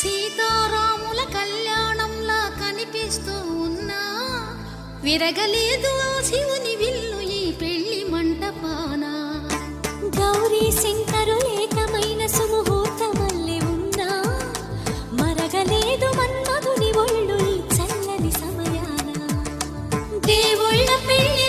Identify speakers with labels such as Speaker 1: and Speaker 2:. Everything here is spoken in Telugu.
Speaker 1: సీతారాముల కళ్యాణంలా కనిపిస్తూ ఉన్నా విరగలేదు ఆ శివుని విల్లు ఈ పెళ్ళి మంటపాన.
Speaker 2: గౌరీ శంకరులు ఏకమైన సుముహూర్తమల్లి ఉన్నా మరగలేదు మన్మధుని ఒళ్ళు చల్లని సమయాన.
Speaker 1: దేవుళ్ళ పెళ్ళి